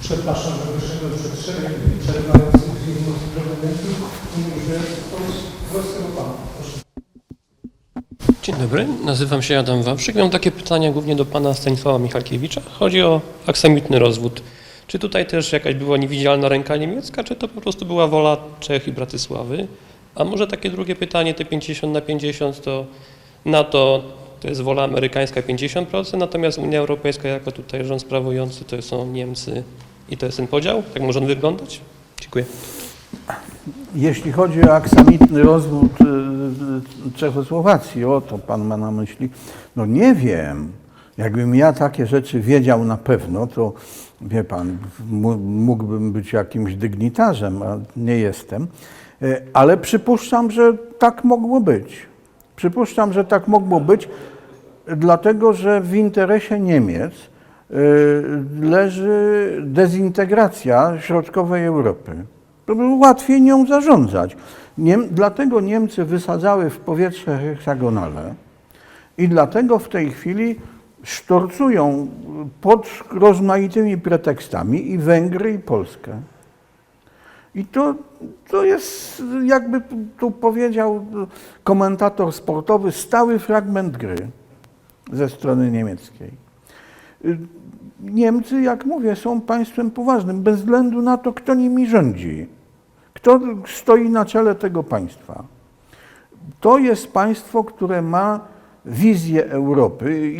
Przepraszam, że wyszedłem przed szereg przerywających filmów prowadzących i mówię, to jest własnego Pana. Dzień dobry, nazywam się Adam Wawrzyk. Mam takie pytania głównie do pana Stanisława Michalkiewicza. Chodzi o aksamitny rozwód. Czy tutaj też jakaś była niewidzialna ręka niemiecka, czy to po prostu była wola Czech i Bratysławy? A może takie drugie pytanie, te 50 na 50 to NATO to jest wola amerykańska 50%, natomiast Unia Europejska jako tutaj rząd sprawujący to są Niemcy i to jest ten podział? Tak może on wyglądać? Dziękuję. Jeśli chodzi o aksamitny rozwód y, y, Czechosłowacji, o to pan ma na myśli, no nie wiem. Jakbym ja takie rzeczy wiedział na pewno, to wie pan, mógłbym być jakimś dygnitarzem, a nie jestem. E, Ale przypuszczam, że tak mogło być. Przypuszczam, że tak mogło być, dlatego że w interesie Niemiec y, leży dezintegracja środkowej Europy. To było łatwiej nią zarządzać. Niem, dlatego Niemcy wysadzały w powietrze heksagonale i dlatego w tej chwili sztorcują pod rozmaitymi pretekstami i Węgry, i Polskę. I to, to jest, jakby tu powiedział komentator sportowy, stały fragment gry ze strony niemieckiej. Niemcy, jak mówię, są państwem poważnym, bez względu na to, kto nimi rządzi, kto stoi na czele tego państwa. To jest państwo, które ma wizję Europy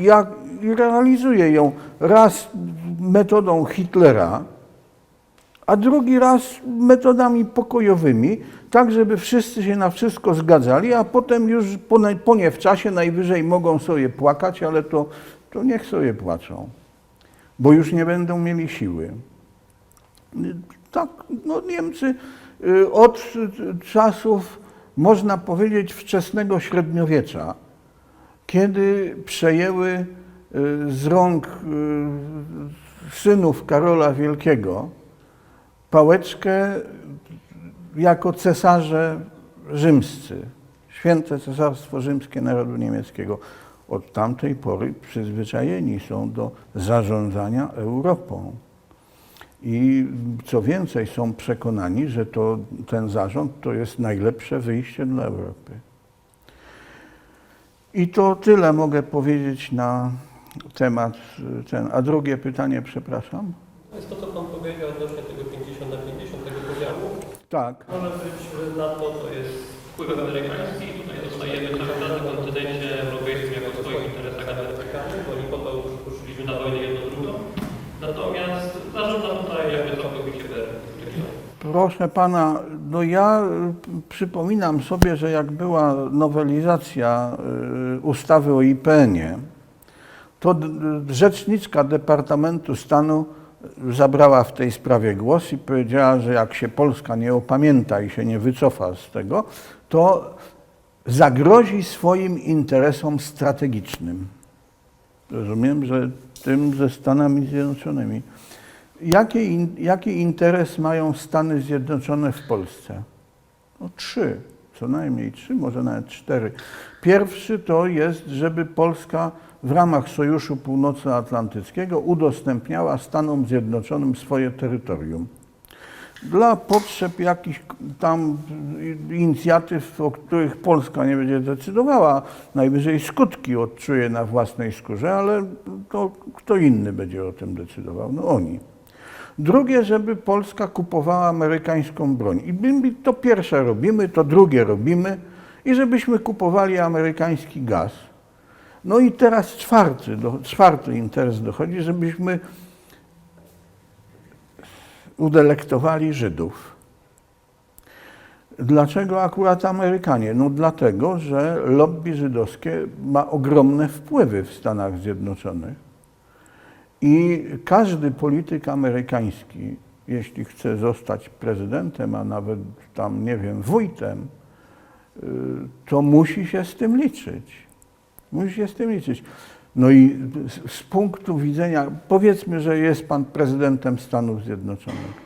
i realizuje ją raz metodą Hitlera, a drugi raz metodami pokojowymi, tak żeby wszyscy się na wszystko zgadzali, a potem już po, po nie w czasie najwyżej mogą sobie płakać, ale to, to niech sobie płaczą, bo już nie będą mieli siły. Tak, no Niemcy y, od czasów, można powiedzieć, wczesnego średniowiecza, kiedy przejęły y, z rąk y, synów Karola Wielkiego pałeczkę jako cesarze rzymscy, święte cesarstwo rzymskie narodu niemieckiego. Od tamtej pory przyzwyczajeni są do zarządzania Europą. I co więcej, są przekonani, że to, ten zarząd to jest najlepsze wyjście dla Europy. I to tyle mogę powiedzieć na temat ten. A drugie pytanie, przepraszam? To jest to, co pan powiedział odnośnie tego 50 na 50, tego podziału. Tak. Może być, NATO to jest wpływ amerykański tutaj dostajemy na kontynencie europejskim jako swoich interesach amerykańskich, bo oni po to ruszyliśmy na wojnę jedną drugą. Natomiast zarządza tutaj jakby całkowicie region. Proszę pana, no ja y, przypominam sobie, że jak była nowelizacja y, ustawy o IPN-ie, to rzeczniczka Departamentu Stanu zabrała w tej sprawie głos i powiedziała, że jak się Polska nie opamięta i się nie wycofa z tego, to zagrozi swoim interesom strategicznym. Rozumiem, że tym ze Stanami Zjednoczonymi. Jaki, jaki interes mają Stany Zjednoczone w Polsce? No trzy, co najmniej trzy, może nawet cztery. Pierwszy to jest, żeby Polska w ramach Sojuszu Północnoatlantyckiego udostępniała Stanom Zjednoczonym swoje terytorium. Dla potrzeb jakichś tam inicjatyw, o których Polska nie będzie decydowała, najwyżej skutki odczuje na własnej skórze, ale to kto inny będzie o tym decydował? No oni. Drugie, żeby Polska kupowała amerykańską broń. I to pierwsze robimy, to drugie robimy i żebyśmy kupowali amerykański gaz. No i teraz czwarty, do, czwarty interes dochodzi, żebyśmy udelektowali Żydów. Dlaczego akurat Amerykanie? No dlatego, że lobby żydowskie ma ogromne wpływy w Stanach Zjednoczonych. I każdy polityk amerykański, jeśli chce zostać prezydentem, a nawet tam, nie wiem, wójtem, y, to musi się z tym liczyć. Musi się z tym liczyć. No i z, punktu widzenia, powiedzmy, że jest pan prezydentem Stanów Zjednoczonych.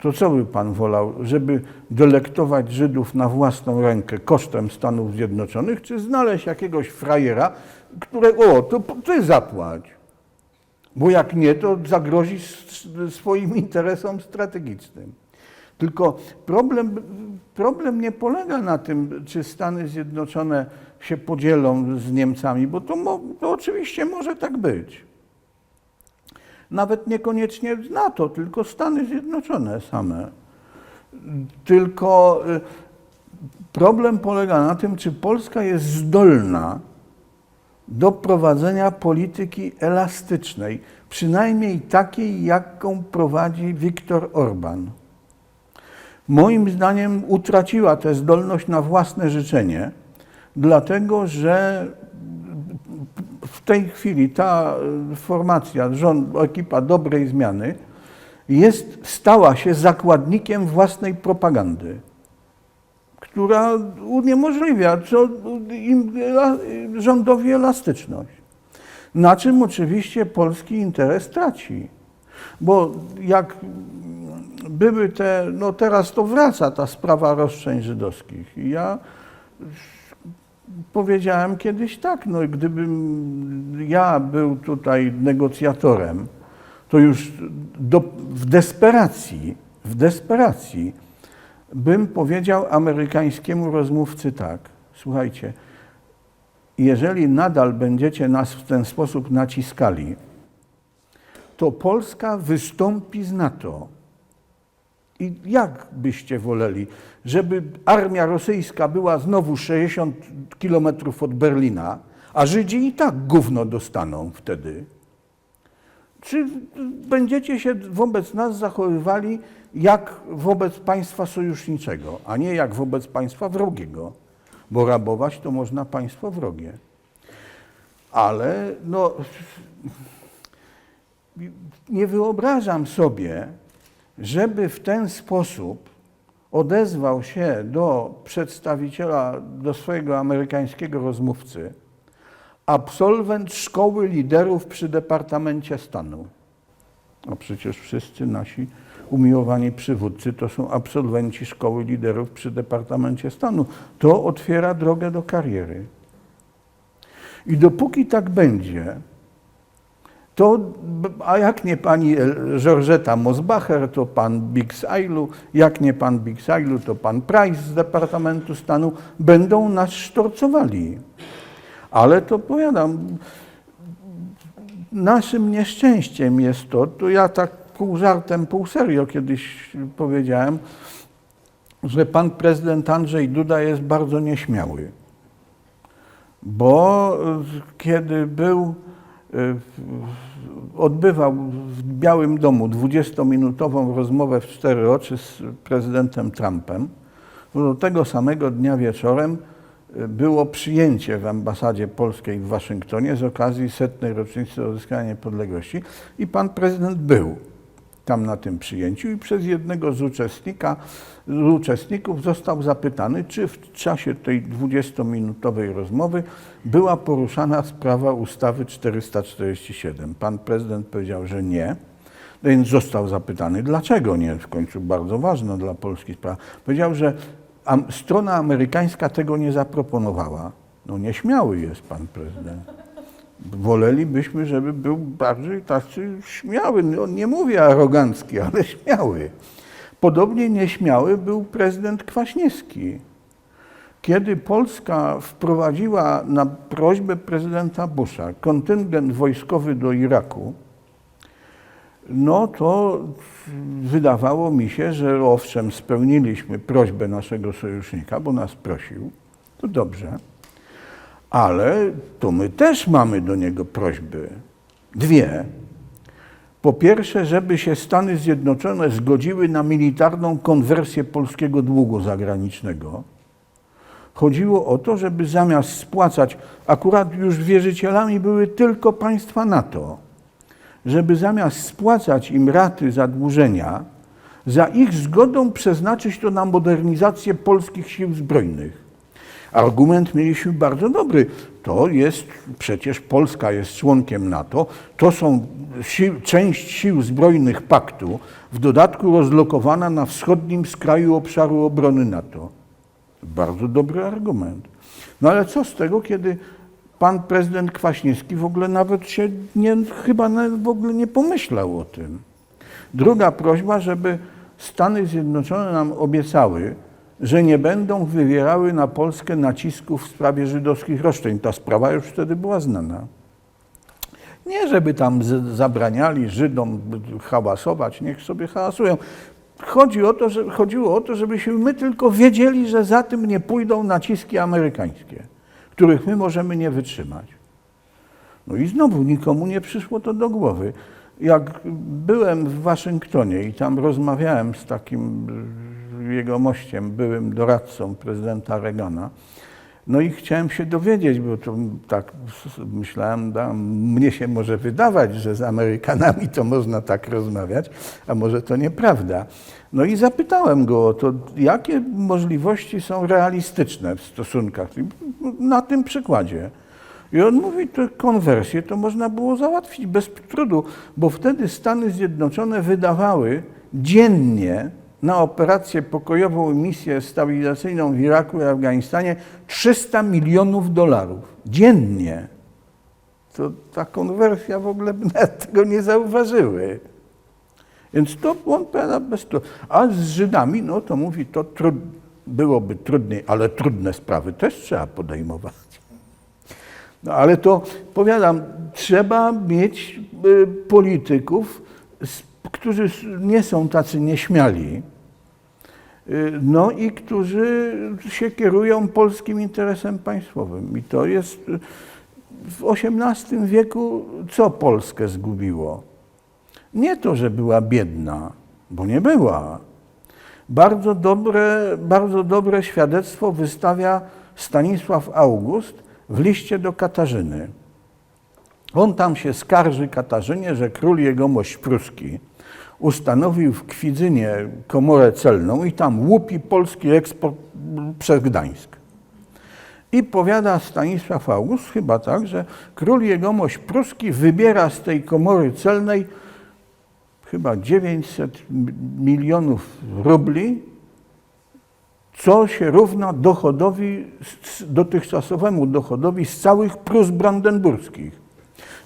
To co by pan wolał, żeby delektować Żydów na własną rękę kosztem Stanów Zjednoczonych, czy znaleźć jakiegoś frajera, którego, o, to ty zapłać. Bo jak nie, to zagrozi swoim interesom strategicznym. Tylko problem, problem nie polega na tym, czy Stany Zjednoczone się podzielą z Niemcami, bo to, to oczywiście może tak być. Nawet niekoniecznie NATO, tylko Stany Zjednoczone same. Tylko y, problem polega na tym, czy Polska jest zdolna do prowadzenia polityki elastycznej, przynajmniej takiej, jaką prowadzi Viktor Orban. Moim zdaniem utraciła tę zdolność na własne życzenie, dlatego że w tej chwili ta formacja, rząd, ekipa dobrej zmiany jest, stała się zakładnikiem własnej propagandy która uniemożliwia rządowi elastyczność. Na czym oczywiście polski interes traci. Bo jak były te, no teraz to wraca ta sprawa roszczeń żydowskich. I ja powiedziałem kiedyś tak, no gdybym ja był tutaj negocjatorem, to już do, w desperacji, w desperacji bym powiedział amerykańskiemu rozmówcy tak, słuchajcie, jeżeli nadal będziecie nas w ten sposób naciskali, to Polska wystąpi z NATO. I jak byście woleli, żeby armia rosyjska była znowu 60 kilometrów od Berlina, a Żydzi i tak gówno dostaną wtedy? Czy będziecie się wobec nas zachowywali jak wobec państwa sojuszniczego, a nie jak wobec państwa wrogiego? Bo rabować to można państwo wrogie. Ale no, nie wyobrażam sobie, żeby w ten sposób odezwał się do przedstawiciela, do swojego amerykańskiego rozmówcy, absolwent szkoły liderów przy Departamencie Stanu. A przecież wszyscy nasi umiłowani przywódcy to są absolwenci szkoły liderów przy Departamencie Stanu. To otwiera drogę do kariery. I dopóki tak będzie, to, a jak nie pani Georgeta Mosbacher, to pan Bixailu, jak nie pan Bixailu, to pan Price z Departamentu Stanu będą nas sztorcowali. Ale to powiadam, naszym nieszczęściem jest to, to ja tak pół żartem, pół serio kiedyś powiedziałem, że pan prezydent Andrzej Duda jest bardzo nieśmiały. Bo y, kiedy był, y, odbywał w Białym Domu 20-minutową rozmowę w cztery oczy z prezydentem Trumpem, to tego samego dnia wieczorem było przyjęcie w ambasadzie polskiej w Waszyngtonie z okazji setnej rocznicy odzyskania niepodległości i pan prezydent był tam na tym przyjęciu i przez jednego z, uczestnika, z uczestników został zapytany, czy w czasie tej 20-minutowej rozmowy była poruszana sprawa ustawy 447. Pan prezydent powiedział, że nie. Więc został zapytany, dlaczego nie, w końcu bardzo ważna dla Polski sprawa. Powiedział, że am, strona amerykańska tego nie zaproponowała. No nieśmiały jest pan prezydent. Wolelibyśmy, żeby był bardziej tacy śmiały. No, nie mówię arogancki, ale śmiały. Podobnie nieśmiały był prezydent Kwaśniewski. Kiedy Polska wprowadziła na prośbę prezydenta Busha kontyngent wojskowy do Iraku, no to wydawało mi się, że owszem, spełniliśmy prośbę naszego sojusznika, bo nas prosił, to dobrze. Ale to my też mamy do niego prośby. Dwie. Po pierwsze, żeby się Stany Zjednoczone zgodziły na militarną konwersję polskiego długu zagranicznego. Chodziło o to, żeby zamiast spłacać, akurat już wierzycielami były tylko państwa NATO, żeby zamiast spłacać im raty zadłużenia, za ich zgodą przeznaczyć to na modernizację polskich sił zbrojnych. Argument mieliśmy bardzo dobry. To jest, przecież Polska jest członkiem NATO, to są sił, część sił zbrojnych paktu, w dodatku rozlokowana na wschodnim skraju obszaru obrony NATO. Bardzo dobry argument. No ale co z tego, kiedy pan prezydent Kwaśniewski w ogóle nawet się nie, chyba w ogóle nie pomyślał o tym. Druga prośba, żeby Stany Zjednoczone nam obiecały, że nie będą wywierały na Polskę nacisków w sprawie żydowskich roszczeń. Ta sprawa już wtedy była znana. Nie, żeby tam zabraniali Żydom hałasować, niech sobie hałasują. Chodzi o to, że, chodziło o to, żebyśmy my tylko wiedzieli, że za tym nie pójdą naciski amerykańskie, których my możemy nie wytrzymać. No i znowu nikomu nie przyszło to do głowy. Jak byłem w Waszyngtonie i tam rozmawiałem z takim jego mościem, byłym doradcą prezydenta Reagana, no i chciałem się dowiedzieć, bo to tak myślałem, da, mnie się może wydawać, że z Amerykanami to można tak rozmawiać, a może to nieprawda. No i zapytałem go o to, jakie możliwości są realistyczne w stosunkach na tym przykładzie. I on mówi, że konwersję to można było załatwić bez trudu, bo wtedy Stany Zjednoczone wydawały dziennie na operację pokojową i misję stabilizacyjną w Iraku i Afganistanie 300 milionów dolarów. Dziennie. To ta konwersja w ogóle tego nie zauważyły. Więc to on powiada bez trudu. A z Żydami, no to mówi, to trud, byłoby trudniej, ale trudne sprawy też trzeba podejmować. No ale to powiadam, trzeba mieć y, polityków, s- którzy nie są tacy nieśmiali, y, no i którzy się kierują polskim interesem państwowym. I to jest y, w XVIII wieku, co Polskę zgubiło? Nie to, że była biedna, bo nie była. Bardzo dobre, bardzo dobre świadectwo wystawia Stanisław August w liście do Katarzyny. On tam się skarży Katarzynie, że król jegomość pruski ustanowił w Kwidzynie komorę celną i tam łupi polski eksport przez Gdańsk. I powiada Stanisław August, chyba tak, że król jegomość pruski wybiera z tej komory celnej chyba 900 m- milionów rubli, co się równa dochodowi, dotychczasowemu dochodowi z całych Prus brandenburskich.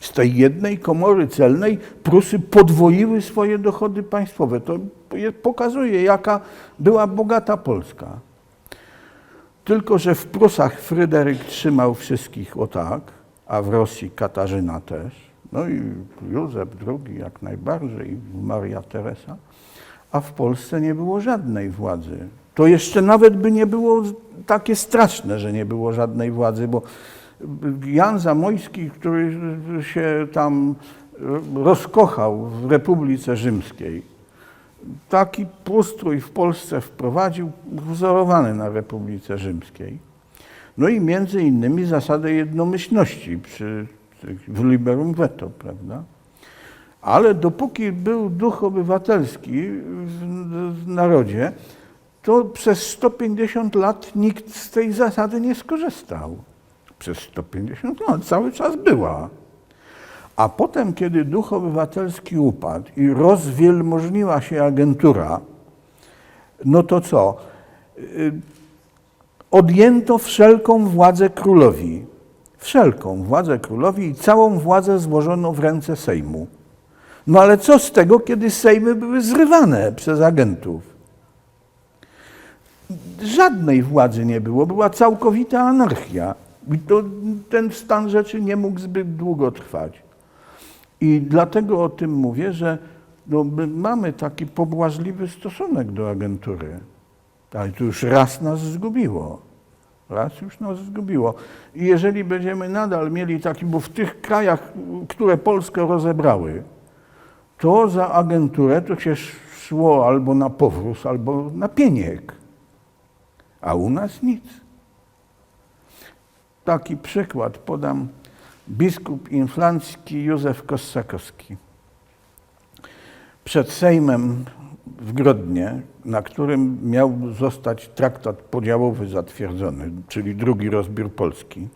Z tej jednej komory celnej Prusy podwoiły swoje dochody państwowe. To je- pokazuje, jaka była bogata Polska. Tylko, że w Prusach Fryderyk trzymał wszystkich o tak, a w Rosji Katarzyna też. No i Józef II jak najbardziej, Maria Teresa. A w Polsce nie było żadnej władzy. To jeszcze nawet by nie było takie straszne, że nie było żadnej władzy, bo Jan Zamojski, który się tam rozkochał w Republice Rzymskiej, taki ustrój w Polsce wprowadził, wzorowany na Republice Rzymskiej. No i między innymi zasadę jednomyślności przy, w liberum veto, prawda? Ale dopóki był duch obywatelski w, w narodzie, to przez 150 lat nikt z tej zasady nie skorzystał. Przez 150 lat cały czas była. A potem, kiedy duch obywatelski upadł i rozwielmożniła się agentura, no to co? Y, Odjęto wszelką władzę królowi. Wszelką władzę królowi i całą władzę złożono w ręce Sejmu. No ale co z tego, kiedy Sejmy były zrywane przez agentów? Żadnej władzy nie było, była całkowita anarchia. I to, ten stan rzeczy nie mógł zbyt długo trwać. I dlatego o tym mówię, że no, my mamy taki pobłażliwy stosunek do agentury. Ale to już raz nas zgubiło. Raz już nas zgubiło. I jeżeli będziemy nadal mieli taki, bo w tych krajach, które Polskę rozebrały, to za agenturę to się szło albo na powróz, albo na pieniek. A u nas nic. Taki przykład podam. Biskup inflancki Józef Kossakowski. Przed Sejmem w Grodnie, na którym miał zostać traktat podziałowy zatwierdzony, czyli drugi rozbiór Polski,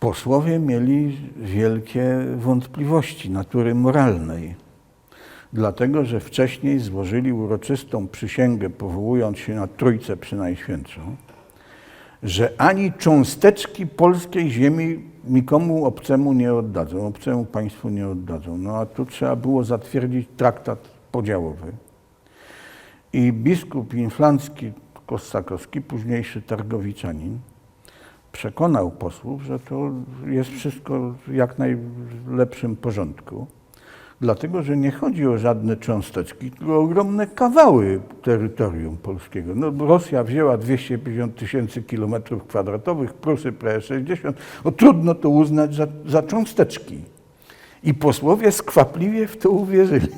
posłowie mieli wielkie wątpliwości natury moralnej, dlatego że wcześniej złożyli uroczystą przysięgę, powołując się na Trójcę Przynajświętszą, że ani cząsteczki polskiej ziemi nikomu obcemu nie oddadzą, obcemu państwu nie oddadzą. No a tu trzeba było zatwierdzić traktat podziałowy. I biskup inflancki Kostakowski, późniejszy targowiczanin, przekonał posłów, że to jest wszystko w jak najlepszym porządku. Dlatego, że nie chodzi o żadne cząsteczki, tylko ogromne kawały terytorium polskiego. No, Rosja wzięła 250 tysięcy kilometrów kwadratowych, Prusy prawie 60. No, trudno to uznać za, za cząsteczki. I posłowie skwapliwie w to uwierzyli.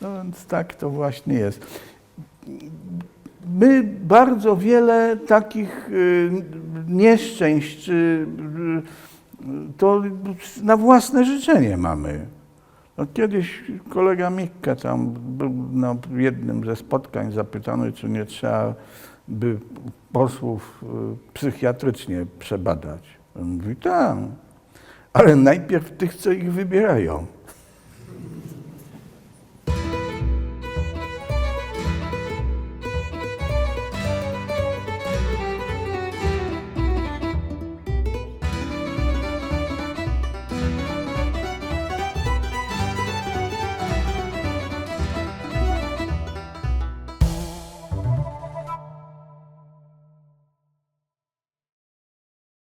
No więc tak to właśnie jest. My bardzo wiele takich y, nieszczęść y, y, to na własne życzenie mamy. No, kiedyś kolega Mikke tam był na jednym ze spotkań zapytany, czy nie trzeba by posłów y, psychiatrycznie przebadać. On mówi, tak, ale najpierw tych, co ich wybierają.